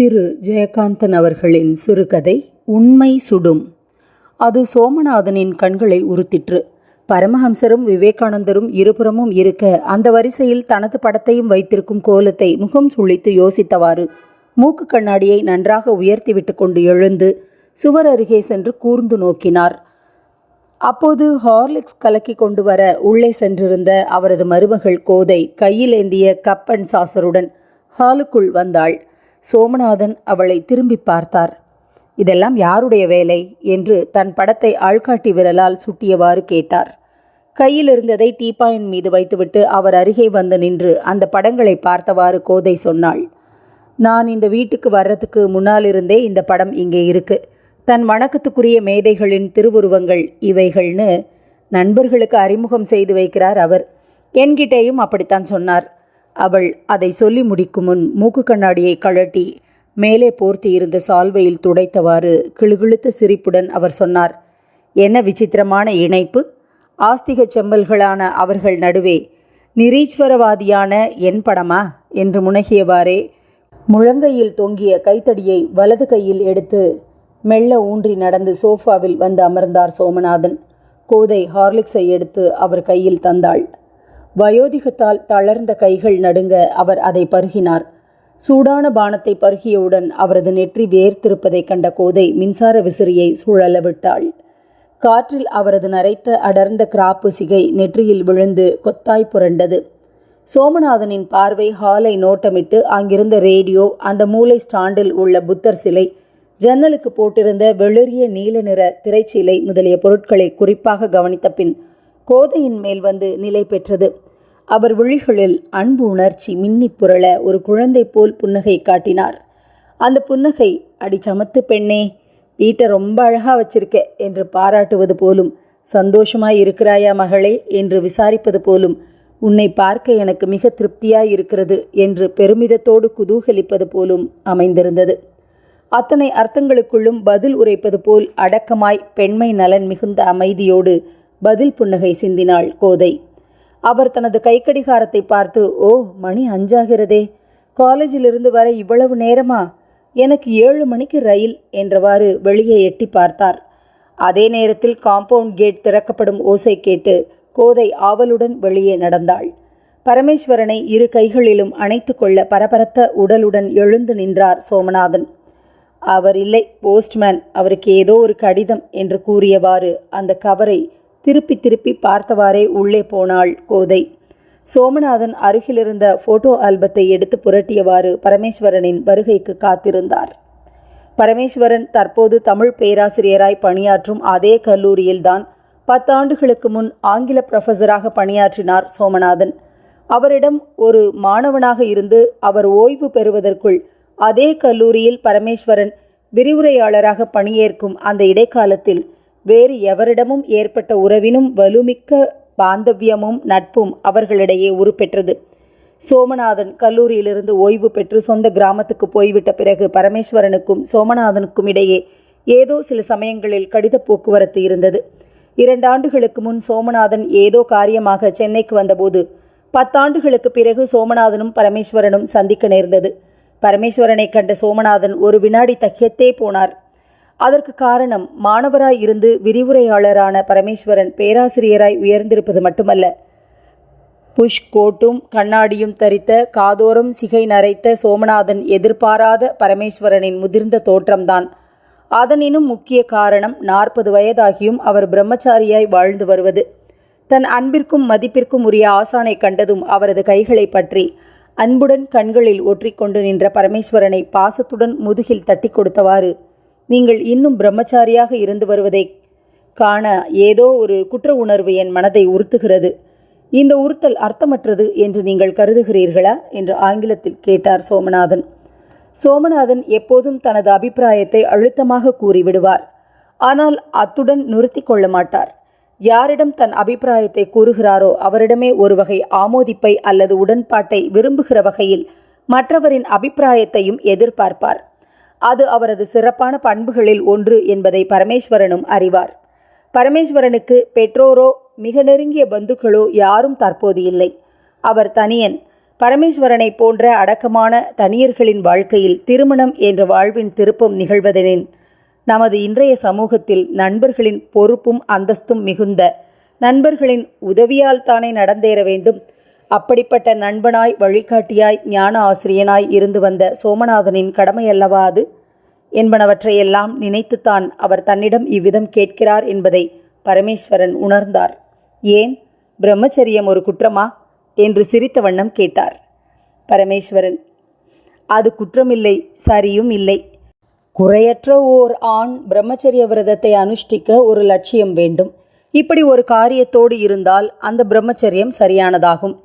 திரு ஜெயகாந்தன் அவர்களின் சிறுகதை உண்மை சுடும். அது சோமநாதனின் கண்களை உறுத்திற்று. பரமஹம்சரும் விவேகானந்தரும் இருபுறமும் இருக்க அந்த வரிசையில் தனது படத்தையும் வைத்திருக்கும் கோலத்தை முகம் சுழித்து யோசித்தவாறு மூக்கு கண்ணாடியை நன்றாக உயர்த்திவிட்டு கொண்டு எழுந்து சுவர் அருகே சென்று கூர்ந்து நோக்கினார். அப்போது ஹார்லிக்ஸ் கலக்கி கொண்டு வர உள்ளே சென்றிருந்த அவரது மருமகள் கோதை கையில் ஏந்திய சாசருடன் ஹாலுக்குள் வந்தாள். சோமநாதன் அவளை திரும்பி பார்த்தார். இதெல்லாம் யாருடைய வேலை? என்று தன் படத்தை ஆள்காட்டி விரலால் சுட்டியவாறு கேட்டார். கையில் இருந்ததை டீப்பாயின் மீது வைத்துவிட்டு அவர் அருகே வந்து நின்று அந்த படங்களை பார்த்தவாறு கோதை சொன்னாள். நான் இந்த வீட்டுக்கு வர்றதுக்கு முன்னால் இருந்தே இந்த படம் இங்கே இருக்கு. தன் வணக்கத்துக்குரிய மேதைகளின் திருவுருவங்கள் இவைகள்னு நண்பர்களுக்கு அறிமுகம் செய்து வைக்கிறார் அவர். என்கிட்டேயும் அப்படித்தான் சொன்னார். அவள் அதை சொல்லி முடிக்கும் முன் மூக்கு கண்ணாடியை கழட்டி மேலே போர்த்தியிருந்த சால்வையில் துடைத்தவாறு கிளுகிழுத்த சிரிப்புடன் அவர் சொன்னார் என்ன விசித்திரமான இணைப்பு! ஆஸ்திக செம்மல்களான அவர்கள் நடுவே நிரீஸ்வரவாதியான என் படமா என்று முனகியவாறே முழங்கையில் தொங்கிய கைத்தடியை வலது கையில் எடுத்து மெல்ல ஊன்றி நடந்து சோஃபாவில் வந்து அமர்ந்தார் சோமநாதன். கோதை ஹார்லிக்ஸை எடுத்து அவர் கையில் தந்தாள். வயோதிகத்தால் தளர்ந்த கைகள் நடுங்க அவர் அதை பருகினார். சூடான பானத்தை பருகியவுடன் அவரது நெற்றி வேர்த்திருப்பதைக் கண்ட கோதை மின்சார விசிறியை சுழல விட்டாள். காற்றில் அவரது நரைத்த அடர்ந்த கிராப்பு சிகை நெற்றியில் விழுந்து கொத்தாய் புரண்டது. சோமநாதனின் பார்வை ஹாலை நோட்டமிட்டு அங்கிருந்த ரேடியோ அந்த மூலை ஸ்டாண்டில் உள்ள புத்தர் சிலை ஜன்னலுக்கு போட்டிருந்த வெளிரிய நீல நிற திரைச்சீலை முதலிய பொருட்களை குறிப்பாக கவனித்த பின் கோதையின் மேல் வந்து நிலை பெற்றது. அவர் விழிகளில் அன்பு உணர்ச்சி மின்னி புரள ஒரு குழந்தை போல் புன்னகை காட்டினார். அந்த புன்னகை அடி சமத்து பெண்ணே வீட்டை ரொம்ப அழகா வச்சிருக்க என்று பாராட்டுவது போலும் சந்தோஷமாய் இருக்கிறாயா மகளே என்று விசாரிப்பது போலும் உன்னை பார்க்க எனக்கு மிக திருப்தியாய் இருக்கிறது என்று பெருமிதத்தோடு குதூகலிப்பது போலும் அமைந்திருந்தது. அத்தனை அர்த்தங்களுக்குள்ளும் பதில் உரைப்பது போல் அடக்கமாய் பெண்மை நலன் மிகுந்த அமைதியோடு பதில் புன்னகை சிந்தினாள் கோதை. அவர் தனது கைக்கடிகாரத்தை பார்த்து ஓ மணி அஞ்சாகிறதே. காலேஜிலிருந்து வர இவ்வளவு நேரமா? எனக்கு ஏழு மணிக்கு ரயில் என்றவாறு வெளியே எட்டி பார்த்தார். அதே நேரத்தில் காம்பவுண்ட் கேட் திறக்கப்படும் ஓசை கேட்டு கோதை ஆவலுடன் வெளியே நடந்தாள். பரமேஸ்வரனை இரு கைகளிலும் அணைத்து கொள்ள பரபரத்த உடலுடன் எழுந்து நின்றார் சோமநாதன். அவர் இல்லை போஸ்ட்மேன். அவருக்கு ஏதோ ஒரு கடிதம் என்று கூறியவாறு அந்த கவரை திருப்பி திருப்பி பார்த்தவாறே உள்ளே போனாள் கோதை. சோமநாதன் அருகிலிருந்த போட்டோ ஆல்பத்தை எடுத்து புரட்டியவாறு பரமேஸ்வரனின் வருகைக்கு காத்திருந்தார். பரமேஸ்வரன் தற்போது தமிழ் பேராசிரியராய் பணியாற்றும் அதே கல்லூரியில்தான் பத்தாண்டுகளுக்கு முன் ஆங்கில ப்ரொஃபஸராக பணியாற்றினார் சோமநாதன். அவரிடம் ஒரு மாணவனாக இருந்து அவர் ஓய்வு பெறுவதற்குள் அதே கல்லூரியில் பரமேஸ்வரன் விரிவுரையாளராக பணியேற்கும் அந்த இடைக்காலத்தில் வேறு எவரிடமும் ஏற்பட்ட உறவினும் வலுமிக்க பாந்தவியமும் நட்பும் அவர்களிடையே உருப்பெற்றது. சோமநாதன் கல்லூரியிலிருந்து ஓய்வு பெற்று சொந்த கிராமத்துக்கு போய்விட்ட பிறகு பரமேஸ்வரனுக்கும் சோமநாதனுக்கும் இடையே ஏதோ சில சமயங்களில் கடித போக்குவரத்து இருந்தது. இரண்டாண்டுகளுக்கு முன் சோமநாதன் ஏதோ காரியமாக சென்னைக்கு வந்தபோது பத்தாண்டுகளுக்கு பிறகு சோமநாதனும் பரமேஸ்வரனும் சந்திக்க நேர்ந்தது. பரமேஸ்வரனை கண்ட சோமநாதன் ஒரு வினாடி தக்கியத்தே போனார். அதற்கு காரணம் மாணவராய் இருந்து விரிவுரையாளரான பரமேஸ்வரன் பேராசிரியராய் உயர்ந்திருப்பது மட்டுமல்ல. புஷ் கோட்டும் கண்ணாடியும் தரித்த காதோரம் சிகை நரைத்த சோமநாதன் எதிர்பாராத பரமேஸ்வரனின் முதிர்ந்த தோற்றம்தான். அதனினும் முக்கிய காரணம் நாற்பது வயதாகியும் அவர் பிரம்மச்சாரியாய் வாழ்ந்து வருவது. தன் அன்பிற்கும் மதிப்பிற்கும் உரிய ஆசானை கண்டதும் அவரது கைகளை பற்றி அன்புடன் கண்களில் ஒற்றிக்கொண்டு நின்ற பரமேஸ்வரனை பாசத்துடன் முதுகில் தட்டி கொடுத்தவாறு நீங்கள் இன்னும் பிரம்மச்சாரியாக இருந்து வருவதை காண ஏதோ ஒரு குற்ற உணர்வு என் மனதை உறுத்துகிறது. இந்த உறுத்தல் அர்த்தமற்றது என்று நீங்கள் கருதுகிறீர்களா? என்று ஆங்கிலத்தில் கேட்டார் சோமநாதன். சோமநாதன் எப்போதும் தனது அபிப்பிராயத்தை அழுத்தமாக கூறிவிடுவார். ஆனால் அத்துடன் நிறுத்தி கொள்ள மாட்டார். யாரிடம் தன் அபிப்பிராயத்தை கூறுகிறாரோ அவரிடமே ஒரு வகை ஆமோதிப்பை அல்லது உடன்பாட்டை விரும்புகிற வகையில் மற்றவரின் அபிப்பிராயத்தையும் எதிர்பார்ப்பார். அது அவரது சிறப்பான பண்புகளில் ஒன்று என்பதை பரமேஸ்வரனும் அறிவார். பரமேஸ்வரனுக்கு பெற்றோரோ மிக நெருங்கிய பந்துக்களோ யாரும் தற்போது இல்லை. அவர் தனியன். பரமேஸ்வரனைப் போன்ற அடக்கமான தனியர்களின் வாழ்க்கையில் திருமணம் என்ற வாழ்வின் திருப்பம் நிகழ்வதெனின் நமது இன்றைய சமூகத்தில் நண்பர்களின் பொறுப்பும் அந்தஸ்தும் மிகுந்த நண்பர்களின் உதவியால் தானே நடந்தேற வேண்டும் அப்படிப்பட்ட நண்பனாய் வழிகாட்டியாய் ஞான ஆசிரியனாய் இருந்து வந்த சோமநாதனின் கடமையல்லவா அது? என்பனவற்றையெல்லாம் நினைத்துத்தான் அவர் தன்னிடம் இவ்விதம் கேட்கிறார் என்பதை பரமேஸ்வரன் உணர்ந்தார். ஏன்? பிரம்மச்சரியம் ஒரு குற்றமா? என்று சிரித்த வண்ணம் கேட்டார். பரமேஸ்வரன் அது குற்றமில்லை சரியும் இல்லை. குறையற்ற ஓர் ஆண் பிரம்மச்சரிய விரதத்தை அனுஷ்டிக்க ஒரு லட்சியம் வேண்டும். இப்படி ஒரு காரியத்தோடு இருந்தால் அந்த பிரம்மச்சரியம் சரியானதாகும்.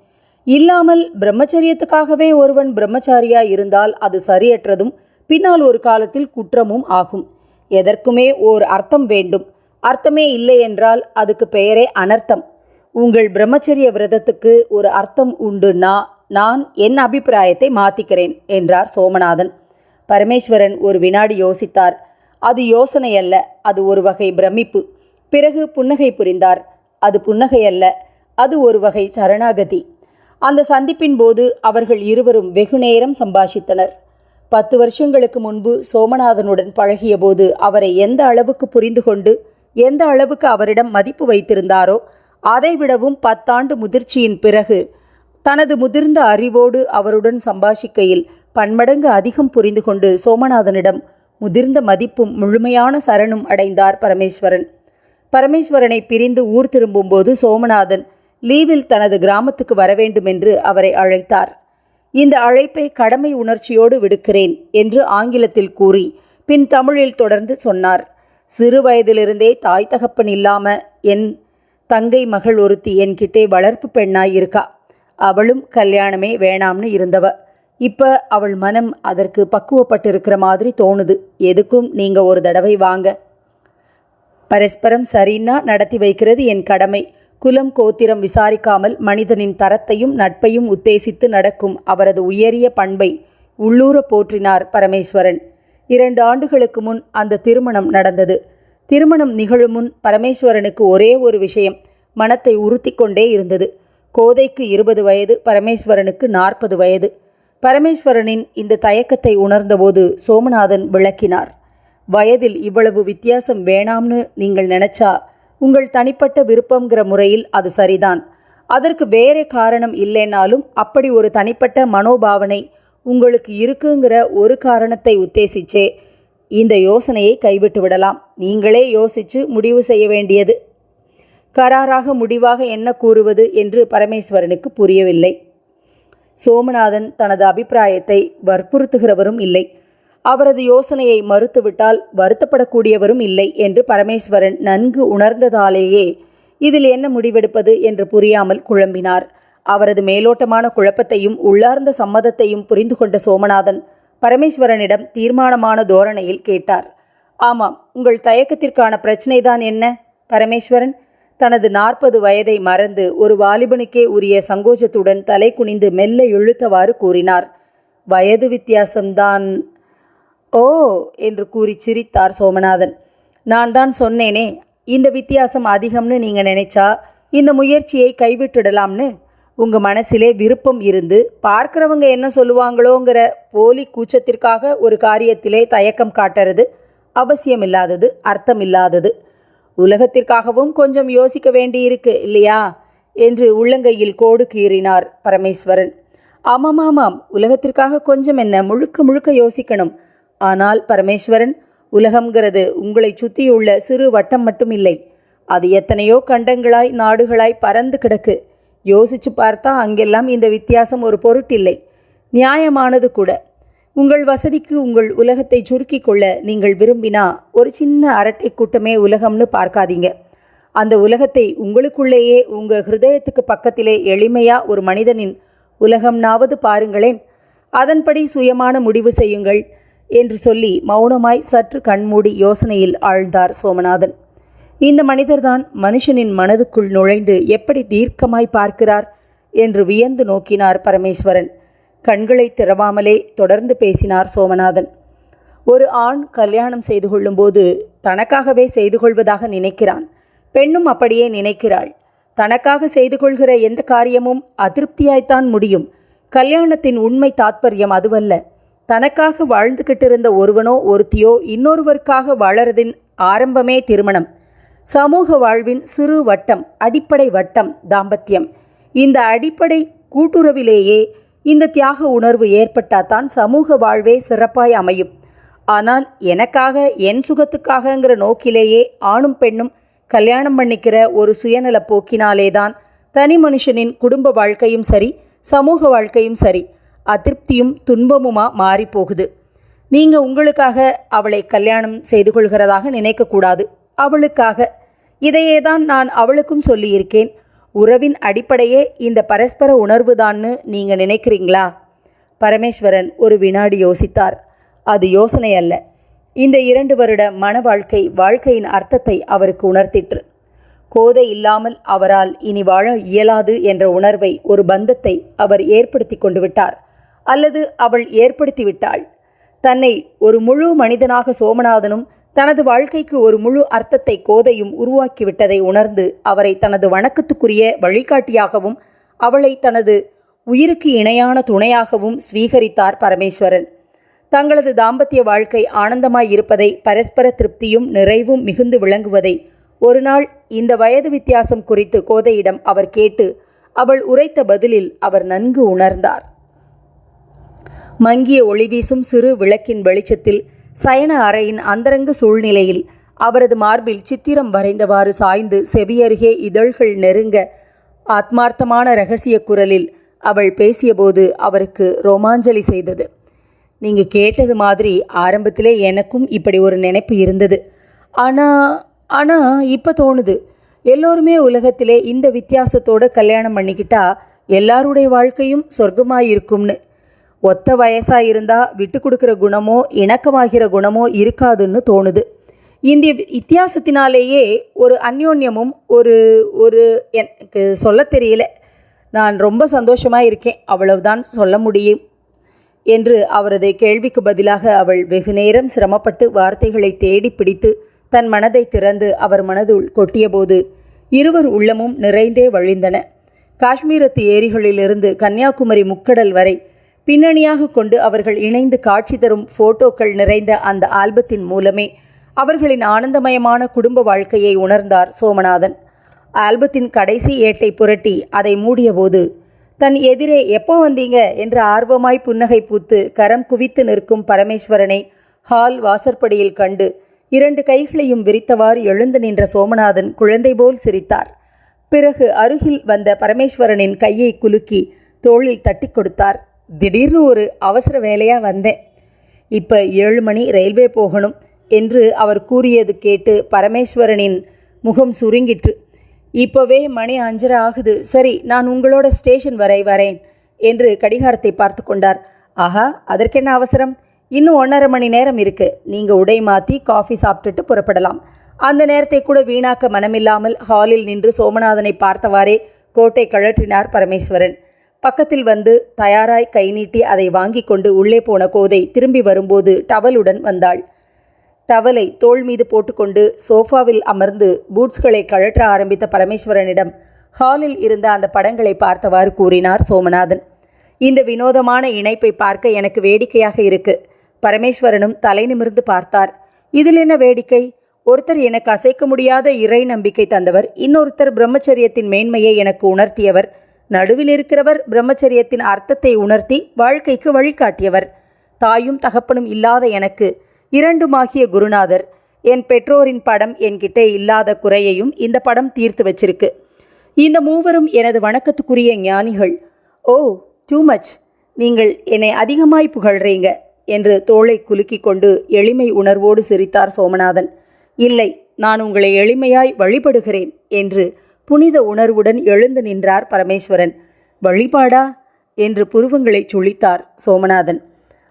இல்லாமல் பிரம்மச்சரியத்துக்காகவே ஒருவன் பிரம்மச்சாரியா இருந்தால் அது சரியற்றதும் பின்னால் ஒரு காலத்தில் குற்றமும் ஆகும். எதற்குமே ஓர் அர்த்தம் வேண்டும். அர்த்தமே இல்லை என்றால் அதுக்கு பெயரே அனர்த்தம். உங்கள் பிரம்மச்சரிய விரதத்துக்கு ஒரு அர்த்தம் உண்டுன்னா நான் என் அபிப்பிராயத்தை மாத்திக்கிறேன் என்றார் சோமநாதன். பரமேஸ்வரன் ஒரு வினாடி யோசித்தார். அது யோசனை அல்ல அது ஒரு வகை பிரமிப்பு. பிறகு புன்னகை புரிந்தார். அது புன்னகை அல்ல அது ஒரு வகை சரணாகதி. அந்த சந்திப்பின் போது அவர்கள் இருவரும் வெகுநேரம் சம்பாஷித்தனர். பத்து வருஷங்களுக்கு முன்பு சோமநாதனுடன் பழகியபோது அவரை எந்த அளவுக்கு புரிந்து கொண்டு எந்த அளவுக்கு அவரிடம் மதிப்பு வைத்திருந்தாரோ அதைவிடவும் பத்தாண்டு முதிர்ச்சியின் பிறகு தனது முதிர்ந்த அறிவோடு அவருடன் சம்பாஷிக்கையில் பன்மடங்கு அதிகம் புரிந்து கொண்டு சோமநாதனிடம் முதிர்ந்த மதிப்பும் முழுமையான சரணும் அடைந்தார் பரமேஸ்வரன். பரமேஸ்வரனை பிரிந்து ஊர் திரும்பும்போது சோமநாதன் லீவில் தனது கிராமத்துக்கு வரவேண்டும் என்று அவரை அழைத்தார். இந்த அழைப்பை கடமை உணர்ச்சியோடு விடுக்கிறேன் என்று ஆங்கிலத்தில் கூறி பின் தமிழில் தொடர்ந்து சொன்னார். சிறு வயதிலிருந்தே தாய் தகப்பன் இல்லாம என் தங்கை மகள் ஒருத்தி என்கிட்டே வளர்ப்பு பெண்ணாய் இருக்கா. அவளும் கல்யாணமே வேணாம்னு இருந்தவ. இப்போ அவள் மனம் அதற்கு பக்குவப்பட்டிருக்கிற மாதிரி தோணுது. எதுக்கும் நீங்கள் ஒரு தடவை வாங்க. பரஸ்பரம் சரின்னா நடத்தி வைக்கிறது என் கடமை. குலம் கோத்திரம் விசாரிக்காமல் மனிதனின் தரத்தையும் நட்பையும் உத்தேசித்து நடக்கும் அவரது உயரிய பண்பை உள்ளூர போற்றினார் பரமேஸ்வரன். இரண்டு ஆண்டுகளுக்கு முன் அந்த திருமணம் நடந்தது. திருமணம் நிகழும் முன் பரமேஸ்வரனுக்கு ஒரே ஒரு விஷயம் மனத்தை உறுத்தி கொண்டே இருந்தது. கோதைக்கு இருபது வயது பரமேஸ்வரனுக்கு நாற்பது வயது. பரமேஸ்வரனின் இந்த தயக்கத்தை உணர்ந்தபோது சோமநாதன் விளக்கினார். வயதில் இவ்வளவு வித்தியாசம் வேணாம்னு நீங்கள் நினைச்சா உங்கள் தனிப்பட்ட விருப்பங்கிற முறையில் அது சரிதான். அதற்கு வேறு காரணம் இல்லைனாலும் அப்படி ஒரு தனிப்பட்ட மனோபாவனை உங்களுக்கு இருக்குங்கிற ஒரு காரணத்தை உத்தேசிச்சே இந்த யோசனையை கைவிட்டு விடலாம். நீங்களே யோசிச்சு முடிவு செய்ய வேண்டியது. கராராக முடிவாக என்ன கூறுவது என்று பரமேஸ்வரனுக்கு புரியவில்லை. சோமநாதன் தனது அபிப்பிராயத்தை வற்புறுத்துகிறவரும் இல்லை. அவரது யோசனையை மறுத்துவிட்டால் வருத்தப்படக்கூடியவரும் இல்லை என்று பரமேஸ்வரன் நன்கு உணர்ந்ததாலேயே இதில் என்ன முடிவெடுப்பது என்று புரியாமல் குழம்பினார். அவரது மேலோட்டமான குழப்பத்தையும் உள்ளார்ந்த சம்மதத்தையும் புரிந்து கொண்ட சோமநாதன் பரமேஸ்வரனிடம் தீர்மானமான தோரணையில் கேட்டார். ஆமாம் உங்கள் தயக்கத்திற்கான பிரச்சனைதான் என்ன? பரமேஸ்வரன் தனது நாற்பது வயதை மறந்து ஒரு வாலிபனுக்கே உரிய சங்கோஜத்துடன் தலை குனிந்து மெல்ல இழுத்தவாறு கூறினார். வயது வித்தியாசம்தான். ஓ என்று கூறி சிரித்தார் சோமநாதன். நான் தான் சொன்னேனே இந்த வித்தியாசம் அதிகம்னு நீங்கள் நினைச்சா இந்த முயற்சியை கைவிட்டுடலாம்னு. உங்கள் மனசிலே விருப்பம் இருந்து பார்க்குறவங்க என்ன சொல்லுவாங்களோங்கிற போலி கூச்சத்திற்காக ஒரு காரியத்திலே தயக்கம் காட்டுறது அவசியமில்லாதது அர்த்தமில்லாதது. உலகத்திற்காகவும் கொஞ்சம் யோசிக்க வேண்டியிருக்கு இல்லையா? என்று உள்ளங்கையில் கோடு கீறினார் பரமேஸ்வரன். ஆமாம் ஆமாம் உலகத்திற்காக கொஞ்சம் என்ன முழுக்க முழுக்க யோசிக்கணும். ஆனால் பரமேஸ்வரன் உலகம்ங்கிறது உங்களை சுற்றியுள்ள சிறு வட்டம் மட்டும் இல்லை அது எத்தனையோ கண்டங்களாய் நாடுகளாய் பறந்து கிடக்கு. யோசிச்சு பார்த்தா அங்கெல்லாம் இந்த வித்தியாசம் ஒரு பொருட்டில்லை. நியாயமானது கூட. உங்கள் வசதிக்கு உங்கள் உலகத்தை சுருக்கிக் கொள்ள நீங்கள் விரும்பினா ஒரு சின்ன அரட்டை கூட்டமே உலகம்னு பார்க்காதீங்க. அந்த உலகத்தை உங்களுக்குள்ளேயே உங்கள் ஹிருதயத்துக்கு பக்கத்திலே எளிமையா ஒரு மனிதனின் உலகம்னாவது பாருங்களேன். அதன்படி சுயமான முடிவு செய்யுங்கள். என்று சொல்லி மௌனமாய் சற்று கண்மூடி யோசனையில் ஆழ்ந்தார் சோமநாதன். இந்த மனிதர்தான் மனுஷனின் மனதுக்குள் நுழைந்து எப்படி தீர்க்கமாய் பார்க்கிறார் என்று வியந்து நோக்கினார் பரமேஸ்வரன். கண்களை திறவாமலே தொடர்ந்து பேசினார் சோமநாதன். ஒரு ஆண் கல்யாணம் செய்து கொள்ளும்போது தனக்காகவே செய்து கொள்வதாக நினைக்கிறான். பெண்ணும் அப்படியே நினைக்கிறாள். தனக்காக செய்து கொள்கிற எந்த காரியமும் அதிருப்தியாய்த்தான் முடியும். கல்யாணத்தின் உண்மை தாத்பரியம் அதுவல்ல. தனக்காக வாழ்ந்துகிட்டு இருந்த ஒருவனோ ஒருத்தியோ இன்னொருவருக்காக வாழறதின் ஆரம்பமே திருமணம். சமூக வாழ்வின் சிறு வட்டம் அடிப்படை வட்டம் தாம்பத்தியம். இந்த அடிப்படை கூட்டுறவிலேயே இந்த தியாக உணர்வு ஏற்பட்டாதான் சமூக வாழ்வே சிறப்பாய் அமையும். ஆனால் எனக்காக என் சுகத்துக்காகங்கிற நோக்கிலேயே ஆணும் பெண்ணும் கல்யாணம் பண்ணிக்கிற ஒரு சுயநல போக்கினாலேதான் தனி மனுஷனின் குடும்ப வாழ்க்கையும் சரி சமூக வாழ்க்கையும் சரி. அதிருப்தியும் துன்பமுமா மாறி போகுது உங்களுக்காக அவளை கல்யாணம் செய்து கொள்கிறதாக நினைக்கக்கூடாது. அவளுக்காக. இதையே தான் நான் அவளுக்கும் சொல்லியிருக்கேன். உறவின் அடிப்படையே இந்த பரஸ்பர உணர்வுதான்னு நீங்கள் நினைக்கிறீங்களா? பரமேஸ்வரன் ஒரு வினாடி யோசித்தார். அது யோசனை அல்ல. இந்த இரண்டு வருட மன வாழ்க்கை வாழ்க்கையின் அர்த்தத்தை அவருக்கு உணர்த்திற்று. கோதை இல்லாமல் அவரால் இனி வாழ இயலாது என்ற உணர்வை ஒரு பந்தத்தை அவர் ஏற்படுத்தி கொண்டு விட்டார். அல்லது அவள் ஏற்படுத்திவிட்டாள். தன்னை ஒரு முழு மனிதனாக சோமநாதனும் தனது வாழ்க்கைக்கு ஒரு முழு அர்த்தத்தை கோதையும் உருவாக்கிவிட்டதை உணர்ந்து அவரை தனது வணக்கத்துக்குரிய வழிகாட்டியாகவும் அவளை தனது உயிருக்கு இணையான துணையாகவும் ஸ்வீகரித்தார் பரமேஸ்வரன். தங்களது தாம்பத்திய வாழ்க்கை ஆனந்தமாய் இருப்பதை பரஸ்பர திருப்தியும் நிறைவும் மிகுந்து விளங்குவதை ஒருநாள் இந்த வயது வித்தியாசம் குறித்து கோதையிடம் அவர் கேட்டு அவள் உரைத்த பதிலில் அவர் நன்கு உணர்ந்தார். மங்கிய ஒளி வீசும் சிறு விளக்கின் வெளிச்சத்தில் சயன அறையின் அந்தரங்க சூழ்நிலையில் அவரது மார்பில் சித்திரம் வரைந்தவாறு சாய்ந்து செவியருகே இதழ்கள் நெருங்க ஆத்மார்த்தமான ரகசிய குரலில் அவள் பேசியபோது அவருக்கு ரோமாஞ்சலி செய்தது. நீங்கள் கேட்டது மாதிரி ஆரம்பத்திலே எனக்கும் இப்படி ஒரு நினைப்பு இருந்தது. ஆனால் ஆனால் இப்போ தோணுது. எல்லோருமே உலகத்திலே இந்த வித்தியாசத்தோட கல்யாணம் பண்ணிக்கிட்டா எல்லாருடைய வாழ்க்கையும் சொர்க்கமாக இருக்கும்னு ஒத்த வயசாக இருந்தால் விட்டு கொடுக்குற குணமோ இணக்கமாகிற குணமோ இருக்காதுன்னு தோணுது. இந்த வித்தியாசத்தினாலேயே ஒரு அந்யோன்யமும் ஒரு ஒரு எனக்கு சொல்ல தெரியல. நான் ரொம்ப சந்தோஷமாக இருக்கேன். அவ்வளவுதான் சொல்ல முடியும் என்று அவரது கேள்விக்கு பதிலாக அவள் வெகு நேரம் சிரமப்பட்டு வார்த்தைகளை தேடி பிடித்து தன் மனதை திறந்து அவர் மனதுள் கொட்டியபோது இருவர் உள்ளமும் நிறைந்தே வழிந்தன. காஷ்மீரத்து ஏரிகளிலிருந்து கன்னியாகுமரி முக்கடல் வரை பின்னணியாக கொண்டு அவர்கள் இணைந்து காட்சி தரும் போட்டோக்கள் நிறைந்த அந்த ஆல்பத்தின் மூலமே அவர்களின் ஆனந்தமயமான குடும்ப வாழ்க்கையை உணர்ந்தார் சோமநாதன். ஆல்பத்தின் கடைசி ஏட்டை புரட்டி அதை மூடியபோது தன் எதிரே எப்போ வந்தீங்க? என்று ஆர்வமாய் புன்னகை பூத்து கரம் குவித்து நிற்கும் பரமேஸ்வரனை ஹால் வாசற்படியில் கண்டு இரண்டு கைகளையும் விரித்தவாறு எழுந்து நின்ற சோமநாதன் குழந்தை போல் சிரித்தார். பிறகு அருகில் வந்த பரமேஸ்வரனின் கையை குலுக்கி தோளில் தட்டி கொடுத்தார். திடீர்னு ஒரு அவசர வேலையாக வந்தேன். இப்போ ஏழு மணி ரயில்வே போகணும் என்று அவர் கூறியது கேட்டு பரமேஸ்வரனின் முகம் சுருங்கிற்று. இப்போவே மணி அஞ்சரை ஆகுது. சரி நான் உங்களோட ஸ்டேஷன் வரை வரேன் என்று கடிகாரத்தை பார்த்து கொண்டார். ஆஹா அதற்கென்ன அவசரம்? இன்னும் ஒன்றரை மணி நேரம் இருக்கு. நீங்கள் உடை மாற்றி காஃபி சாப்பிட்டுட்டு புறப்படலாம். அந்த நேரத்தை கூட வீணாக்க மனமில்லாமல் ஹாலில் நின்று சோமநாதனை பார்த்தவாறே கோட்டை கழற்றினார் பரமேஸ்வரன். பக்கத்தில் வந்து தயாராய் கை நீட்டி அதை வாங்கி கொண்டு உள்ளே போன கோதை திரும்பி வரும்போது டவலுடன் வந்தாள். டவலை தோள் மீது போட்டுக்கொண்டு சோஃபாவில் அமர்ந்து பூட்ஸ்களை கழற்ற ஆரம்பித்த பரமேஸ்வரனிடம் ஹாலில் இருந்த அந்த படங்களை பார்த்தவாறு கூறினார் சோமநாதன். இந்த வினோதமான இணைப்பை பார்க்க எனக்கு வேடிக்கையாக இருக்கு. பரமேஸ்வரனும் தலை நிமிர்ந்து பார்த்தார். இதில் என்ன வேடிக்கை? ஒருத்தர் எனக்கு அசைக்க முடியாத இறை நம்பிக்கை தந்தவர் இன்னொருத்தர் பிரம்மச்சரியத்தின் மேன்மையை எனக்கு உணர்த்தியவர். நடுவில் இருக்கிறவர் பிரம்மச்சரியத்தின் அர்த்தத்தை உணர்த்தி வாழ்க்கைக்கு வழிகாட்டியவர். தாயும் தகப்பனும் இல்லாத எனக்கு இரண்டுமாகிய குருநாதர். என் பெற்றோரின் படம் என்கிட்ட இல்லாத குறையையும் இந்த படம் தீர்த்து வச்சிருக்கு. இந்த மூவரும் எனது வணக்கத்துக்குரிய ஞானிகள். ஓ டூ மச் நீங்கள் என்னை அதிகமாய் புகழ்றீங்க என்று தோளை குலுக்கி கொண்டு எளிமை உணர்வோடு சிரித்தார் சோமநாதன். இல்லை நான் உங்களை எளிமையாய் வழிபடுகிறேன் என்று புனித உணர்வுடன் எழுந்து நின்றார் பரமேஸ்வரன். வழிபாடா? என்று புருவங்களை சுழித்தார் சோமநாதன்.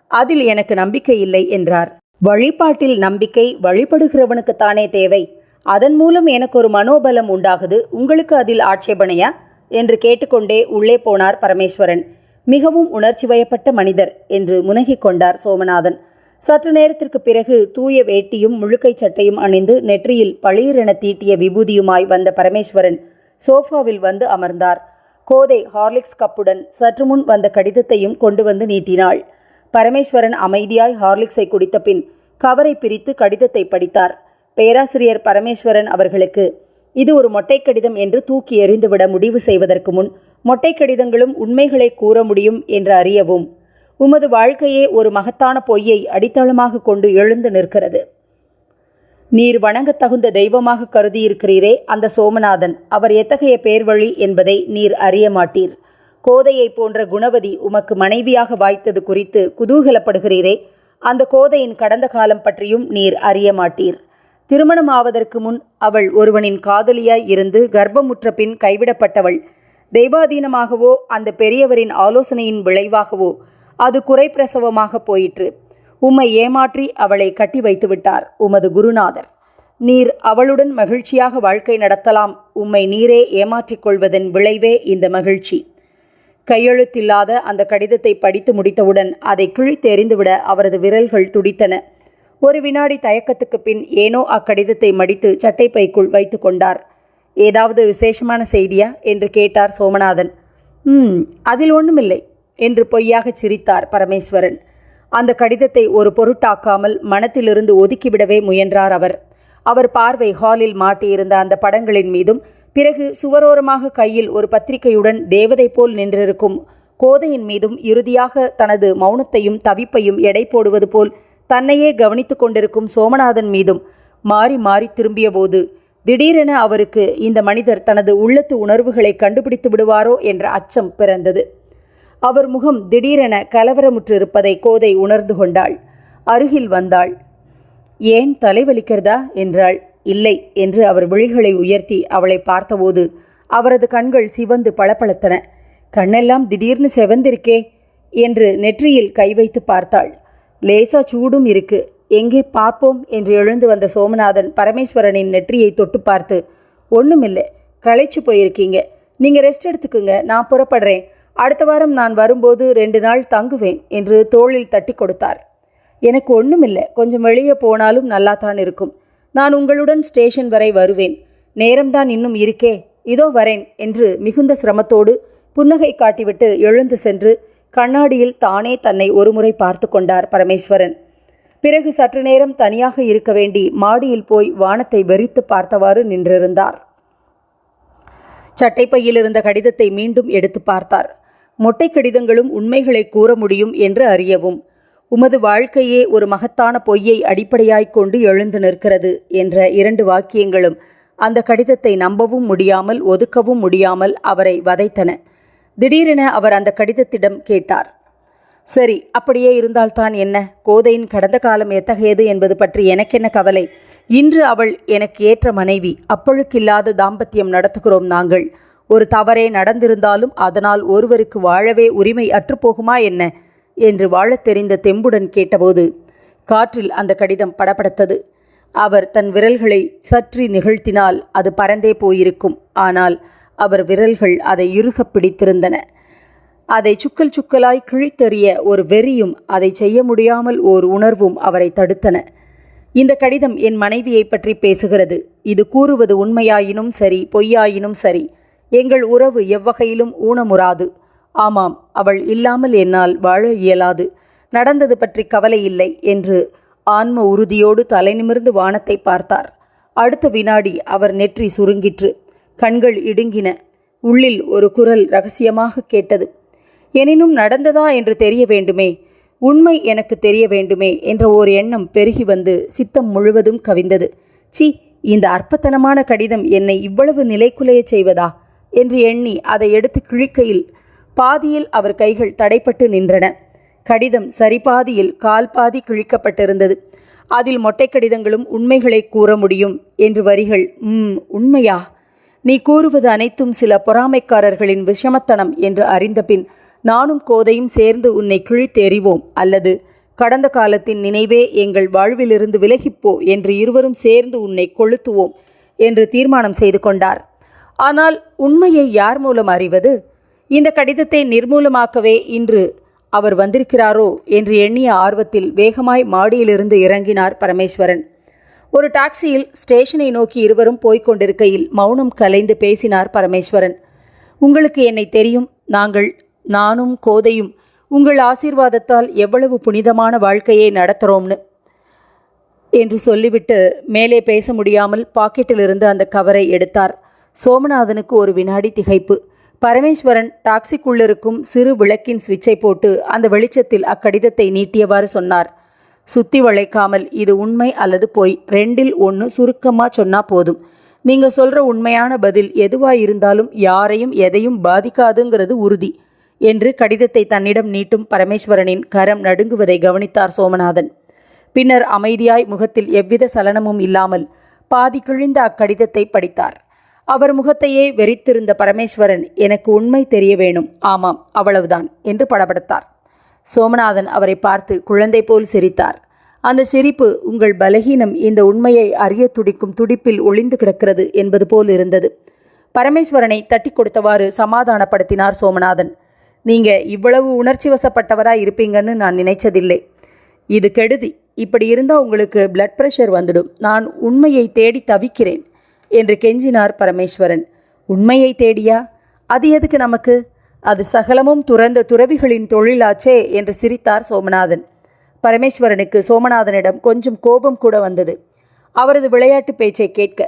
அதில் எனக்கு நம்பிக்கை இல்லை என்றார். வழிபாட்டில் நம்பிக்கை வழிபடுகிறவனுக்குத்தானே தேவை. அதன் மூலம் எனக்கு ஒரு மனோபலம் உண்டாகுது. உங்களுக்கு அதில் ஆட்சேபனையா என்று கேட்டுக்கொண்டே உள்ளே போனார் பரமேஸ்வரன். மிகவும் உணர்ச்சி வயப்பட்ட மனிதர் என்று முனகிக் கொண்டார் சோமநாதன். சற்று நேரத்திற்கு பிறகு தூய வேட்டியும் முழுக்கை சட்டையும் அணிந்து நெற்றியில் பளீரென தீட்டிய விபூதியுமாய் வந்த பரமேஸ்வரன் சோஃபாவில் வந்து அமர்ந்தார். கோதை ஹார்லிக்ஸ் கப்புடன் சற்று முன் வந்த கடிதத்தையும் கொண்டு வந்து நீட்டினாள். பரமேஸ்வரன் அமைதியாய் ஹார்லிக்ஸை குடித்த பின் கவரை பிரித்து கடிதத்தை படித்தார். பேராசிரியர் பரமேஸ்வரன் அவர்களுக்கு இது ஒரு மொட்டை கடிதம் என்று தூக்கி எறிந்துவிட முடிவு செய்வதற்கு முன் மொட்டை கடிதங்களும் உண்மைகளை கூற முடியும் என்று அறியவும். உமது வாழ்க்கையே ஒரு மகத்தான பொய்யை அடித்தளமாக கொண்டு எழுந்து நிற்கிறது. நீர் வணங்கத் தகுந்த தெய்வமாக கருதியிருக்கிறீரே அந்த சோமநாதன். அவர் எத்தகைய பேர் வழி என்பதை நீர் அறிய மாட்டீர். கோதையைப் போன்ற குணவதி உமக்கு மனைவியாக வாய்த்தது குறித்து குதூகலப்படுகிறீரே அந்த கோதையின் கடந்த காலம் பற்றியும் நீர் அறிய மாட்டீர். திருமணம் ஆவதற்கு முன் அவள் ஒருவனின் காதலியாய் இருந்து கர்ப்பமுற்ற பின் கைவிடப்பட்டவள். தெய்வாதீனமாகவோ அந்த பெரியவரின் ஆலோசனையின் விளைவாகவோ அது குறைப்பிரசவமாக போயிற்று. உம்மை ஏமாற்றி அவளை கட்டி வைத்து விட்டார் உமது குருநாதர். நீர் அவளுடன் மகிழ்ச்சியாக வாழ்க்கை நடத்தலாம். உம்மை நீரே ஏமாற்றிக் கொள்வதன் விளைவே இந்த மகிழ்ச்சி. கையெழுத்தில்லாத அந்த கடிதத்தை படித்து முடித்தவுடன் அதை கிழித்தெறிந்துவிட அவரது விரல்கள் துடித்தன. ஒரு வினாடி தயக்கத்துக்கு பின் ஏனோ அக்கடிதத்தை மடித்து சட்டைப்பைக்குள் வைத்து கொண்டார். ஏதாவது விசேஷமான செய்தியா? என்று கேட்டார் சோமநாதன். ம் அதில் ஒன்றுமில்லை என்று பொய்யாகச் சிரித்தார் பரமேஸ்வரன். அந்த கடிதத்தை ஒரு பொருட்டாக்காமல் மனத்திலிருந்து ஒதுக்கிவிடவே முயன்றார் அவர். அவர் பார்வை ஹாலில் மாட்டியிருந்த அந்த படங்களின் மீதும் பிறகு சுவரோரமாக கையில் ஒரு பத்திரிகையுடன் தேவதை போல் நின்றிருக்கும் கோதையின் மீதும் இறுதியாக தனது மௌனத்தையும் தவிப்பையும் எடை போடுவது போல் தன்னையே கவனித்து கொண்டிருக்கும் சோமநாதன் மீதும் மாறி மாறி திரும்பியபோது திடீரென அவருக்கு இந்த மனிதர் தனது உள்ளத்து உணர்வுகளை கண்டுபிடித்து விடுவாரோ என்ற அச்சம் பிறந்தது. அவர் முகம் திடீரென கலவரமுற்றிருப்பதை கோதை உணர்ந்து கொண்டாள். அருகில் வந்தாள். ஏன் தலைவலிக்கிறதா என்றாள். இல்லை என்று அவர் விழிகளை உயர்த்தி அவளை பார்த்தபோது அவரது கண்கள் சிவந்து பளபளத்தன. கண்ணெல்லாம் திடீர்னு செவந்திருக்கே என்று நெற்றியில் கை வைத்து பார்த்தாள். லேசா சூடும் இருக்கு. எங்கே பார்ப்போம்? என்று எழுந்து வந்த சோமநாதன் பரமேஸ்வரனின் நெற்றியை தொட்டு பார்த்து ஒன்றுமில்லை களைச்சு போயிருக்கீங்க. நீங்கள் ரெஸ்ட் எடுத்துக்குங்க. நான் புறப்படுறேன். அடுத்த வாரம் நான் வரும்போது ரெண்டு நாள் தங்குவேன் என்று தோளில் தட்டி கொடுத்தார். எனக்கு ஒன்றுமில்லை கொஞ்சம் வெளியே போனாலும் நல்லாத்தான் இருக்கும். நான் உங்களுடன் ஸ்டேஷன் வரை வருவேன். நேரம்தான் இன்னும் இருக்கே. இதோ வரேன் என்று மிகுந்த சிரமத்தோடு புன்னகை காட்டிவிட்டு எழுந்து சென்று கண்ணாடியில் தானே தன்னை ஒருமுறை பார்த்து கொண்டார் பரமேஸ்வரன். பிறகு சற்று நேரம் தனியாக இருக்க வேண்டி மாடியில் போய் வானத்தை வெறித்து பார்த்தவாறு நின்றிருந்தார். சட்டைப்பையில் இருந்த கடிதத்தை மீண்டும் எடுத்து பார்த்தார். மொட்டை கடிதங்களும் உண்மைகளை கூற முடியும் என்று அறியவும். உமது வாழ்க்கையே ஒரு மகத்தான பொய்யை அடிப்படையாய்க் கொண்டு எழுந்து நிற்கிறது என்ற இரண்டு வாக்கியங்களும் அந்த கடிதத்தை நம்பவும் முடியாமல் ஒதுக்கவும் முடியாமல் அவரை வதைத்தன. திடீரென அவர் அந்த கடிதத்திடம் கேட்டார். சரி அப்படியே இருந்தால்தான் என்ன? கோதையின் கடந்த காலம் எத்தகையது என்பது பற்றி எனக்கென்ன கவலை? இன்று அவள் எனக்கு ஏற்ற மனைவி அப்பழுக்கில்லாத தாம்பத்தியம் நடத்துகிறோம் நாங்கள். ஒரு தவறே நடந்திருந்தாலும் அதனால் ஒருவருக்கு வாழவே உரிமை அற்றுப்போகுமா என்ன? என்று வாழத் தெரிந்த தெம்புடன் கேட்டபோது காற்றில் அந்த கடிதம் படபடத்தது. அவர் தன் விரல்களை சற்றி நிகழ்த்தினால் அது பறந்தே போயிருக்கும். ஆனால் அவர் விரல்கள் அதை இறுகப் பிடித்திருந்தன. அதை சுக்கல் சுக்கலாய் கிழித்தெறிய ஒரு வெறியும் அதை செய்ய முடியாமல் ஓர் உணர்வும் அவரை தடுத்தன. இந்த கடிதம் என் மனைவியை பற்றி பேசுகிறது. இது கூறுவது உண்மையாயினும் சரி பொய்யாயினும் சரி. எங்கள் உறவு எவ்வகையிலும் ஊனமுறாது. ஆமாம் அவள் இல்லாமல் என்னால் வாழ இயலாது. நடந்தது பற்றி கவலை இல்லை என்று ஆன்ம உறுதியோடு தலைநிமிர்ந்து வானத்தை பார்த்தார். அடுத்த வினாடி அவர் நெற்றி சுருங்கிற்று. கண்கள் இடுங்கின. உள்ளில் ஒரு குரல் ரகசியமாக கேட்டது. எனினும் நடந்ததா என்று தெரிய வேண்டுமே? உண்மை எனக்கு தெரிய வேண்டுமே? என்ற ஓர் எண்ணம் பெருகி வந்து சித்தம் முழுவதும் கவிந்தது. சி இந்த அற்பத்தனமான கடிதம் என்னை இவ்வளவு நிலைக்குலையச் செய்வதா? என்று எண்ணி அதை எடுத்து கிழிக்கையில் பாதியில் அவர் கைகள் தடைப்பட்டு நின்றன. கடிதம் சரிபாதியில் கால் பாதி கிழிக்கப்பட்டிருந்தது. அதில் மொட்டை கடிதங்களும் உண்மைகளை கூற முடியும் என்று வரிகள் ம் உண்மையா? நீ கூறுவது அனைத்தும் சில பொறாமைக்காரர்களின் விஷமத்தனம் என்று அறிந்தபின் நானும் கோதையும் சேர்ந்து உன்னை கிழித்தெறிவோம். அல்லது கடந்த காலத்தின் நினைவே எங்கள் வாழ்விலிருந்து விலகிப்போ என்று இருவரும் சேர்ந்து உன்னை கொளுத்துவோம் என்று தீர்மானம் செய்து கொண்டார். ஆனால் உண்மையை யார் மூலம் அறிவது? இந்த கடிதத்தை நிர்மூலமாக்கவே இன்று அவர் வந்திருக்கிறாரோ என்று எண்ணிய ஆர்வத்தில் வேகமாய் மாடியிலிருந்து இறங்கினார் பரமேஸ்வரன். ஒரு டாக்ஸியில் ஸ்டேஷனை நோக்கி இருவரும் போய்க் கொண்டிருக்கையில் மௌனம் கலைந்து பேசினார் பரமேஸ்வரன். உங்களுக்கு என்னை தெரியும். நாங்கள் நானும் கோதையும் உங்கள் ஆசீர்வாதத்தால் எவ்வளவு புனிதமான வாழ்க்கையை நடத்துகிறோம்னு என்று சொல்லிவிட்டு மேலே பேச முடியாமல் பாக்கெட்டிலிருந்து அந்த கவரை எடுத்தார். சோமநாதனுக்கு ஒரு வினாடி திகைப்பு. பரமேஸ்வரன் டாக்ஸிக்குள்ளிருக்கும் சிறு விளக்கின் சுவிட்சை போட்டு அந்த வெளிச்சத்தில் அக்கடிதத்தை நீட்டியவாறு சொன்னார். சுத்தி வளைக்காமல் இது உண்மை அல்லது பொய்? ரெண்டில் ஒன்று சுருக்கமாக சொன்னா போதும். நீங்க சொல்ற உண்மையான பதில் எதுவாக இருந்தாலும் யாரையும் எதையும் பாதிக்காதுங்கிறது உறுதி என்று கடிதத்தை தன்னிடம் நீட்டும் பரமேஸ்வரனின் கரம் நடுங்குவதை கவனித்தார் சோமநாதன். பின்னர் அமைதியாய் முகத்தில் எவ்வித சலனமும் இல்லாமல் பாதி கிழிந்த அக்கடிதத்தை படித்தார். அவர் முகத்தையே வெறித்திருந்த பரமேஸ்வரன் எனக்கு உண்மை தெரிய வேணும். ஆமாம் அவ்வளவுதான் என்று படபடத்தார். சோமநாதன் அவரை பார்த்து குழந்தை போல் சிரித்தார். அந்த சிரிப்பு உங்கள் பலகீனம் இந்த உண்மையை அறிய துடிக்கும் துடிப்பில் ஒளிந்து கிடக்கிறது என்பது போல் இருந்தது. பரமேஸ்வரனை தட்டி கொடுத்தவாறு சமாதானப்படுத்தினார் சோமநாதன். நீங்க இவ்வளவு உணர்ச்சி வசப்பட்டவராய் இருப்பீங்கன்னு நான் நினைச்சதில்லை. இது கெடுதி. இப்படி இருந்தால் உங்களுக்கு பிளட் ப்ரெஷர் வந்துடும். நான் உண்மையை தேடி தவிக்கிறேன். என்று கெஞ்சினார் பரமேஸ்வரன். உண்மையை தேடியா? அது எதுக்கு நமக்கு? அது சகலமும் துறந்த துறவிகளின் தொழிலாச்சே என்று சிரித்தார் சோமநாதன். பரமேஸ்வரனுக்கு சோமநாதனிடம் கொஞ்சம் கோபம் கூட வந்தது. அவரது விளையாட்டு பேச்சை கேட்க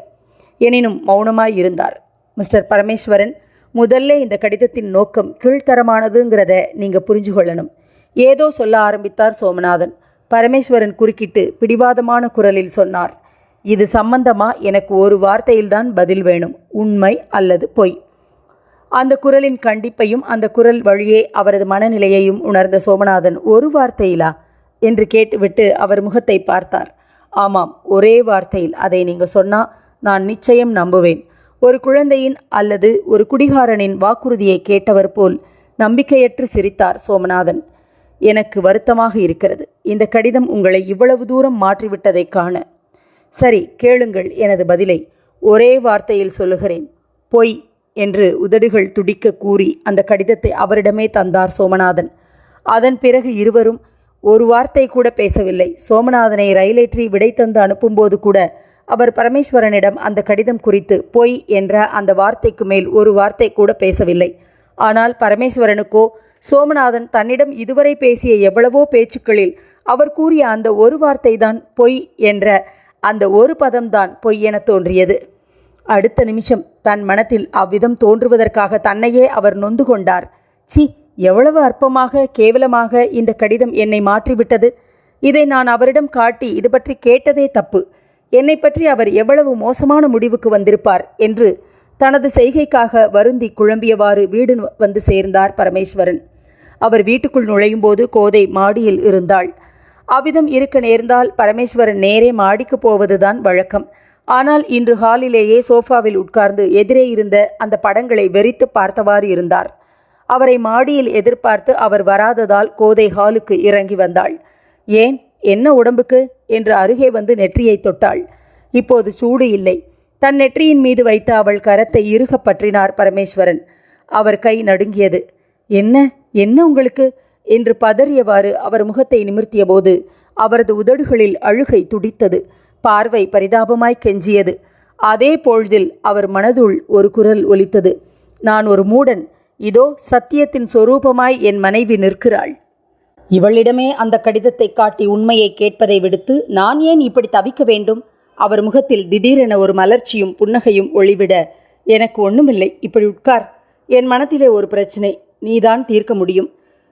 எனினும் மௌனமாய் இருந்தார். மிஸ்டர் பரமேஸ்வரன் முதல்ல இந்த கடிதத்தின் நோக்கம் கீழ்த்தரமானதுங்கிறத நீங்கள் புரிஞ்சு கொள்ளணும் ஏதோ சொல்ல ஆரம்பித்தார் சோமநாதன். பரமேஸ்வரன் குறுக்கிட்டு பிடிவாதமான குரலில் சொன்னார். இது சம்பந்தமா எனக்கு ஒரு வார்த்தையில்தான் பதில் வேணும் உண்மை அல்லது பொய். அந்த குரலின் கண்டிப்பையும் அந்த குரல் வழியே அவரது மனநிலையையும் உணர்ந்த சோமநாதன் ஒரு வார்த்தையிலா? என்று கேட்டுவிட்டு அவர் முகத்தை பார்த்தார். ஆமாம் ஒரே வார்த்தையில். அதை நீங்கள் சொன்னால் நான் நிச்சயம் நம்புவேன். ஒரு குழந்தையின் அல்லது ஒரு குடிகாரனின் வாக்குறுதியை கேட்டவர் போல் நம்பிக்கையற்று சிரித்தார் சோமநாதன். எனக்கு வருத்தமாக இருக்கிறது. இந்த கடிதம் உங்களை இவ்வளவு தூரம் மாற்றிவிட்டதைக் காண சரி கேளுங்கள் எனது பதிலை ஒரே வார்த்தையில் சொல்லுகிறேன். பொய் என்று உதடுகள் துடிக்க கூறி அந்த கடிதத்தை அவரிடமே தந்தார் சோமநாதன். அதன் பிறகு இருவரும் ஒரு வார்த்தை கூட பேசவில்லை. சோமநாதனை ரயிலேற்றி விடை தந்து அனுப்பும்போது கூட அவர் பரமேஸ்வரனிடம் அந்த கடிதம் குறித்து பொய் என்ற அந்த வார்த்தைக்கு மேல் ஒரு வார்த்தை கூட பேசவில்லை. ஆனால் பரமேஸ்வரனுக்கோ சோமநாதன் தன்னிடம் இதுவரை பேசிய எவ்வளவோ பேச்சுக்களில் அவர் கூறிய அந்த ஒரு வார்த்தைதான் பொய் என்ற அந்த ஒரு பதம்தான் பொய் என தோன்றியது. அடுத்த நிமிஷம் தன் மனத்தில் அவ்விதம் தோன்றுவதற்காக தன்னையே அவர் நொந்து கொண்டார். சி எவ்வளவு அற்பமாக கேவலமாக இந்த கடிதம் என்னை மாற்றிவிட்டது. இதை நான் அவரிடம் காட்டி இது பற்றி கேட்டதே தப்பு. என்னை பற்றி அவர் எவ்வளவு மோசமான முடிவுக்கு வந்திருப்பார் என்று தனது செய்கைக்காக வருந்தி குழம்பியவாறு வீடு வந்து சேர்ந்தார் பரமேஸ்வரன். அவர் வீட்டுக்குள் நுழையும்போது கோதை மாடியில் இருந்தாள். அவ்விதம் இருக்க நேர்ந்தால் பரமேஸ்வரன் நேரே மாடிக்கு போவதுதான் வழக்கம். ஆனால் இன்று ஹாலிலேயே சோஃபாவில் உட்கார்ந்து எதிரே இருந்த அந்த படங்களை வெறித்து பார்த்தவாறு இருந்தார். அவரை மாடியில் எதிர்பார்த்து அவர் வராததால் கோதை ஹாலுக்கு இறங்கி வந்தாள். ஏன்? என்ன உடம்புக்கு? என்று அருகே வந்து நெற்றியை தொட்டாள். இப்போது சூடு இல்லை. தன் நெற்றியின் மீது வைத்த அவள் கரத்தை இறுக பற்றினார் பரமேஸ்வரன். அவர் கை நடுங்கியது. என்ன? என்ன உங்களுக்கு? என்று பதறியவாறு அவர் முகத்தை நிமிர்த்தியபோது அவரது உதடுகளில் அழுகை துடித்தது. பார்வை பரிதாபமாய் கெஞ்சியது. அதே பொழுதில் அவர் மனதுள் ஒரு குரல் ஒலித்தது. நான் ஒரு மூடன். இதோ சத்தியத்தின் சொரூபமாய் என் மனைவி நிற்கிறாள். இவளிடமே அந்த கடிதத்தை காட்டி உண்மையை கேட்பதை விடுத்து நான் ஏன் இப்படி தவிக்க வேண்டும் அவர் முகத்தில் திடீரென ஒரு மலர்ச்சியும் புன்னகையும் ஒளிவிட எனக்கு ஒண்ணுமில்லை. இப்படி உட்கார். என் மனத்திலே ஒரு பிரச்சனை. நீதான் தீர்க்க முடியும்.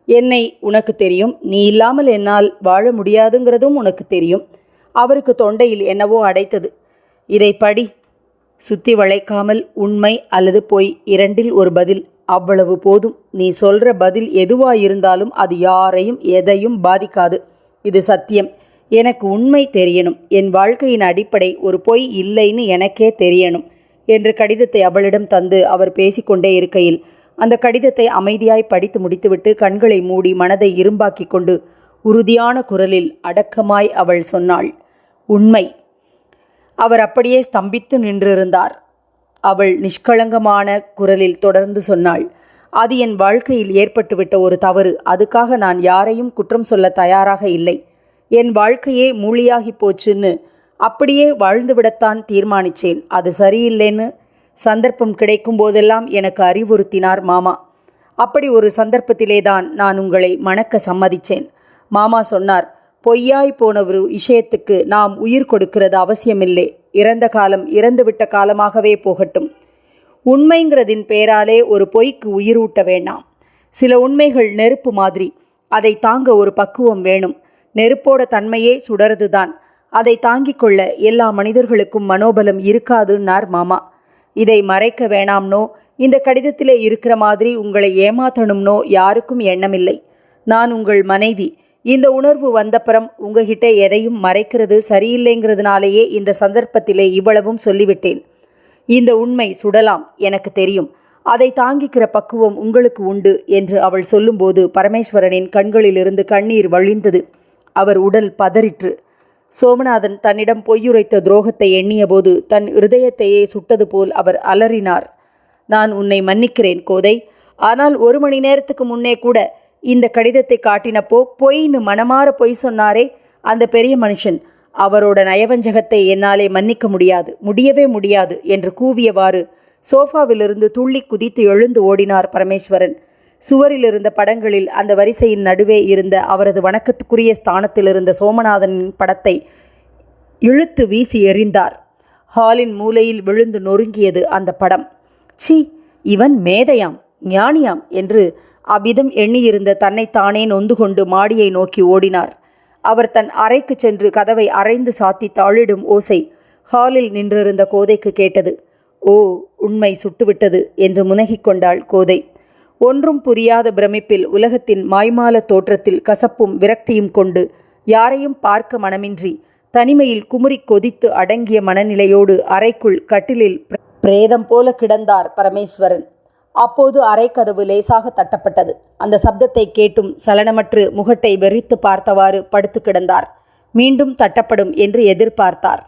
என்னை உனக்கு தெரியும். நீ இல்லாமல் என்னால் வாழ முடியாதுங்கிறதும் உனக்கு தெரியும். அவருக்கு தொண்டையில் என்னவோ அடைத்தது. இதை படி சுத்தி வளைக்காமல் உண்மை அல்லது பொய் இரண்டில் ஒரு பதில். அவ்வளவு போதும். நீ சொல்ற பதில் எதுவாயிருந்தாலும் அது யாரையும் எதையும் பாதிக்காது. இது சத்தியம். எனக்கு உண்மை தெரியணும். என் வாழ்க்கையின் அடிப்படை ஒரு பொய் இல்லைன்னு எனக்கே தெரியணும். என்று கடிதத்தை அவளிடம் தந்து அவர் பேசிக்கொண்டே இருக்கையில் அந்த கடிதத்தை அமைதியாய் படித்து முடித்துவிட்டு கண்களை மூடி மனதை இரும்பாக்கிக் கொண்டு உறுதியான குரலில் அடக்கமாய் அவள் சொன்னாள் உண்மை. அவர் அப்படியே ஸ்தம்பித்து நின்றிருந்தார். அவள் நிஷ்களங்கமான குரலில் தொடர்ந்து சொன்னாள் அது என் வாழ்க்கையில் ஏற்பட்டுவிட்ட ஒரு தவறு. அதுக்காக நான் யாரையும் குற்றம் சொல்ல தயாராக இல்லை. என் வாழ்க்கையே மூலியாகி போச்சுன்னு அப்படியே வாழ்ந்துவிடத்தான் தீர்மானிச்சேன். அது சரியில்லைன்னு சந்தர்ப்பம் கிடைக்கும் போதெல்லாம் எனக்கு அறிவுறுத்தினார் மாமா. அப்படி ஒரு சந்தர்ப்பத்திலே தான் நான் உங்களை மணக்க சம்மதிச்சேன். மாமா சொன்னார் பொய்யாய் போன ஒரு விஷயத்துக்கு நாம் உயிர் கொடுக்கிறது அவசியமில்லை. இறந்த காலம் இறந்துவிட்ட காலமாகவே போகட்டும். உண்மைங்கிறதின் பேராலே ஒரு பொய்க்கு உயிரூட்ட வேண்டாம். சில உண்மைகள் நெருப்பு மாதிரி. அதை தாங்க ஒரு பக்குவம் வேணும். நெருப்போட தன்மையே சுடறதுதான். அதை தாங்கிக் கொள்ள எல்லா மனிதர்களுக்கும் மனோபலம் இருக்காதுன்னார் மாமா. இதை மறைக்க வேணாம்னோ? இந்த கடிதத்திலே இருக்கிற மாதிரி உங்களை ஏமாத்தணும்னோ? யாருக்கும் எண்ணமில்லை. நான் உங்கள் மனைவி. இந்த உணர்வு வந்தப்புறம் உங்ககிட்ட எதையும் மறைக்கிறது சரியில்லைங்கிறதுனாலேயே இந்த சந்தர்ப்பத்திலே இவ்வளவும் சொல்லிவிட்டேன். இந்த உண்மை சுடலாம் எனக்கு தெரியும். அதை தாங்கிக்கிற பக்குவம் உங்களுக்கு உண்டு என்று அவள் சொல்லும்போது பரமேஸ்வரனின் கண்களிலிருந்து கண்ணீர் வழிந்தது. அவர் உடல் பதறிற்று. சோமநாதன் தன்னிடம் பொய்யுரைத்த துரோகத்தை எண்ணியபோது தன் இருதயத்தையே சுட்டது போல் அவர் அலறினார். நான் உன்னை மன்னிக்கிறேன் கோதை. ஆனால் ஒரு மணி நேரத்துக்கு முன்னே கூட இந்த கடிதத்தை காட்டினப்போ பொய்ன்னு மனமாற பொய் சொன்னாரே அந்த பெரிய மனுஷன். அவரோட நயவஞ்சகத்தை என்னாலே மன்னிக்க முடியாது முடியவே முடியாது என்று கூவியவாறு சோஃபாவிலிருந்து துள்ளி குதித்து எழுந்து ஓடினார் பரமேஸ்வரன். சுவரில் இருந்த படங்களில் அந்த வரிசையின் நடுவே இருந்த அவரது வணக்கத்துக்குரிய ஸ்தானத்தில் இருந்த சோமநாதனின் படத்தை இழுத்து வீசி எறிந்தார். ஹாலின் மூலையில் விழுந்து நொறுங்கியது அந்த படம். சி இவன் மேதையாம் ஞானியாம் என்று அவ்விதம் எண்ணியிருந்த தன்னைத்தானே நொந்து கொண்டு மாடியை நோக்கி ஓடினார். அவர் தன் அறைக்கு சென்று கதவை அரைந்து சாத்தி தாளிடும் ஓசை ஹாலில் நின்றிருந்த கோதைக்கு கேட்டது. ஓ உண்மை சுட்டுவிட்டது என்று முனகிக் கொண்டாள் கோதை. ஒன்றும் புரியாத பிரமிப்பில் உலகத்தின் மாய்மால தோற்றத்தில் கசப்பும் விரக்தியும் கொண்டு யாரையும் பார்க்க மனமின்றி தனிமையில் குமுறி கொதித்து அடங்கிய மனநிலையோடு அறைக்குள் கட்டிலில் பிரேதம் போல கிடந்தார் பரமேஸ்வரன். அப்போது அரைக்கதவு லேசாக தட்டப்பட்டது. அந்த சப்தத்தை கேட்டும் சலனமற்று முகட்டை வெறித்து பார்த்தவாறு படுத்து கிடந்தார். மீண்டும் தட்டப்படும் என்று எதிர்பார்த்தார்.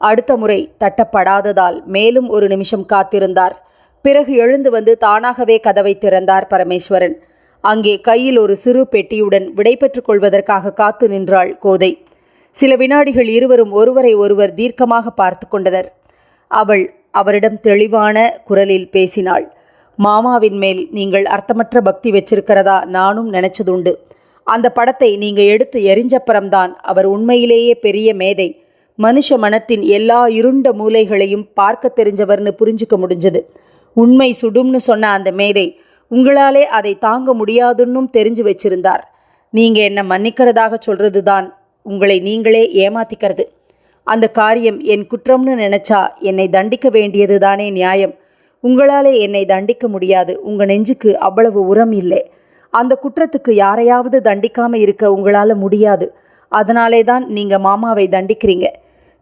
அடுத்த முறை தட்டப்படாததால் மேலும் ஒரு நிமிஷம் காத்திருந்தார். பிறகு எழுந்து வந்து தானாகவே கதவை திறந்தார் பரமேஸ்வரன். அங்கே கையில் ஒரு சிறு பெட்டியுடன் விடைபெற்றுக் கொள்வதற்காக காத்து நின்றாள் கோதை. சில வினாடிகள் இருவரும் ஒருவரை ஒருவர் தீர்க்கமாக பார்த்து கொண்டனர். அவள் அவரிடம் தெளிவான குரலில் பேசினாள். மாமாவின் மேல் நீங்கள் அர்த்தமற்ற பக்தி வச்சிருக்கிறதா நானும் நினைச்சதுண்டு. அந்த படத்தை நீங்க எடுத்து எரிஞ்சப்புறம்தான் அவர் உண்மையிலேயே பெரிய மேதை. மனுஷ மனத்தின் எல்லா இருண்ட மூலைகளையும் பார்க்க தெரிஞ்சவர்னு புரிஞ்சுக்க முடிஞ்சது. உண்மை சுடும்னு சொன்ன அந்த மேதை உங்களாலே அதை தாங்க முடியாதுன்னும் தெரிஞ்சு வச்சிருந்தார். நீங்கள் என்னை மன்னிக்கிறதாக சொல்கிறது தான் உங்களை நீங்களே ஏமாத்திக்கிறது. அந்த காரியம் என் குற்றம்னு நினச்சா என்னை தண்டிக்க வேண்டியது தானே நியாயம். உங்களாலே என்னை தண்டிக்க முடியாது. உங்கள் நெஞ்சுக்கு அவ்வளவு உரம் இல்லை. அந்த குற்றத்துக்கு யாரையாவது தண்டிக்காமல் இருக்க உங்களால் முடியாது. அதனாலே தான் நீங்கள் மாமாவை தண்டிக்கிறீங்க.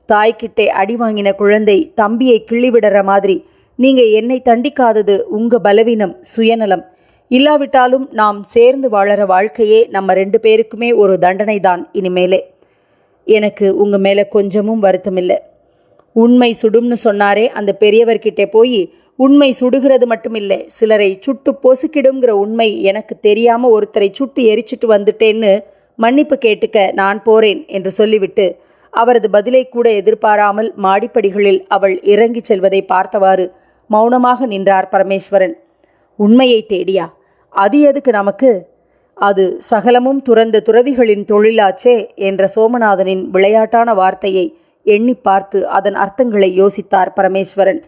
தாய்கிட்டே அடி வாங்கின குழந்தை தம்பியை கிள்ளிவிடுற மாதிரி நீங்கள் என்னை தண்டிக்காதது உங்கள் பலவீனம் சுயநலம். இல்லாவிட்டாலும் நாம் சேர்ந்து வாழற வாழ்க்கையே நம்ம ரெண்டு பேருக்குமே ஒரு தண்டனை தான் இனிமேலே. எனக்கு உங்கள் மேலே கொஞ்சமும் வருத்தமில்லை. உண்மை சுடும்னு சொன்னாரே அந்த பெரியவர்கிட்ட போய் உண்மை சுடுகிறது மட்டுமில்லை சிலரை சுட்டு பொசுக்கிடுங்கிற உண்மை எனக்கு தெரியாமல் ஒருத்தரை சுட்டு எரிச்சிட்டு வந்துட்டேன்னு மன்னிப்பு கேட்டுக்க நான் போறேன் என்று சொல்லிவிட்டு அவரது பதிலை கூட எதிர்பாராமல் மாடிப்படிகளில் அவள் இறங்கி செல்வதை பார்த்தவாறு மௌனமாக நின்றார் பரமேஸ்வரன். உண்மையை தேடியா? அது எதுக்கு நமக்கு? அது சகலமும் துறந்த துறவிகளின் தொழிலாச்சே என்ற சோமநாதனின் விளையாட்டான வார்த்தையை எண்ணி பார்த்து அதன் அர்த்தங்களை யோசித்தார் பரமேஸ்வரன்.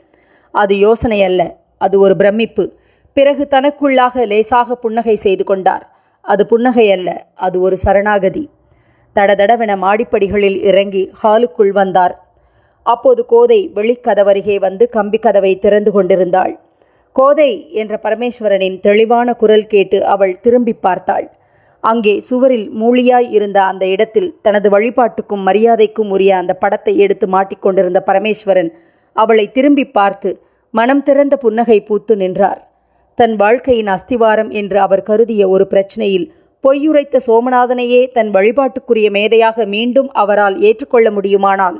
அது யோசனை அல்ல அது ஒரு பிரமிப்பு. பிறகு தனக்குள்ளாக லேசாக புன்னகை செய்து கொண்டார். அது புன்னகை அல்ல அது ஒரு சரணாகதி. தடதடவென மாடிப்படிகளில் இறங்கி ஹாலுக்குள் வந்தார். அப்போது கோதை வெளிக்கதவருகே வந்து கம்பி கதவை திறந்து கொண்டிருந்தாள். கோதை என்ற பரமேஸ்வரனின் தெளிவான குரல் கேட்டு அவள் திரும்பி பார்த்தாள். அங்கே சுவரில் மூளியாய் இருந்த அந்த இடத்தில் தனது வழிபாட்டுக்கும் மரியாதைக்கும் உரிய அந்த படத்தை எடுத்து மாட்டிக்கொண்டிருந்த பரமேஸ்வரன் அவளை திரும்பி பார்த்து மனம் திறந்த புன்னகை பூத்து நின்றார். தன் வாழ்க்கையின் அஸ்திவாரம் என்று அவர் கருதிய ஒரு பிரச்சனையில் பொய்யுரைத்த சோமநாதனையே தன் வழிபாட்டுக்குரிய மேதையாக மீண்டும் அவரால் ஏற்றுக்கொள்ள முடியுமானால்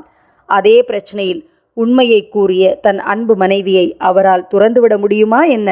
அதே பிரச்சனையில் உண்மையை கூறிய தன் அன்பு மனைவியை அவரால் துறந்துவிட முடியுமா என்ன?